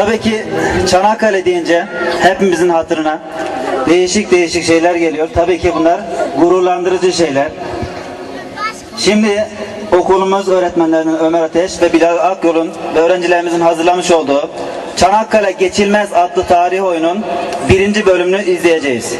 Tabii ki Çanakkale deyince hepimizin hatırına değişik değişik şeyler geliyor. Tabii ki bunlar gururlandırıcı şeyler. Şimdi okulumuz öğretmenlerinden Ömer Ateş ve Bilal Akyol'un ve öğrencilerimizin hazırlamış olduğu Çanakkale Geçilmez adlı tarih oyunun birinci bölümünü izleyeceğiz.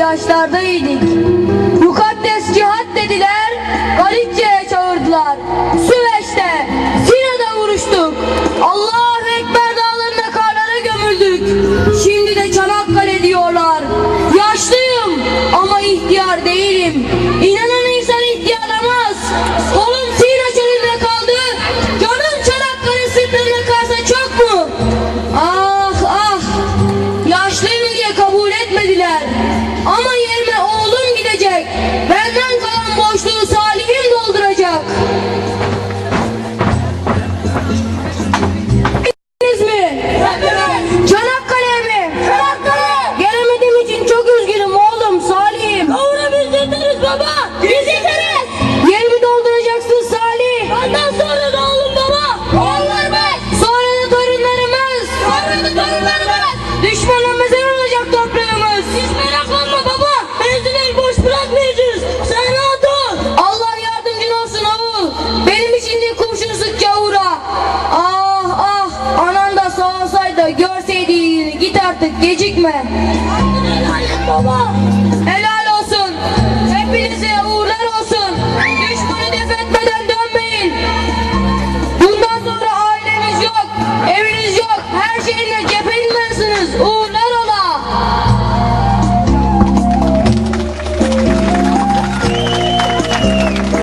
yaşlardaydık. Mukaddes cihat dediler, Galitçe'ye çağırdılar. Süveyş'te, Sina'da vuruştuk. Allahu Ekber dağlarında karlara gömüldük. Şimdi de Çanakkale diyorlar. Yaşlıyım ama ihtiyar değilim. İnanan insan ihtiyarlamaz. Olur gecikme. Helal olsun. Hepinize uğurlar olsun.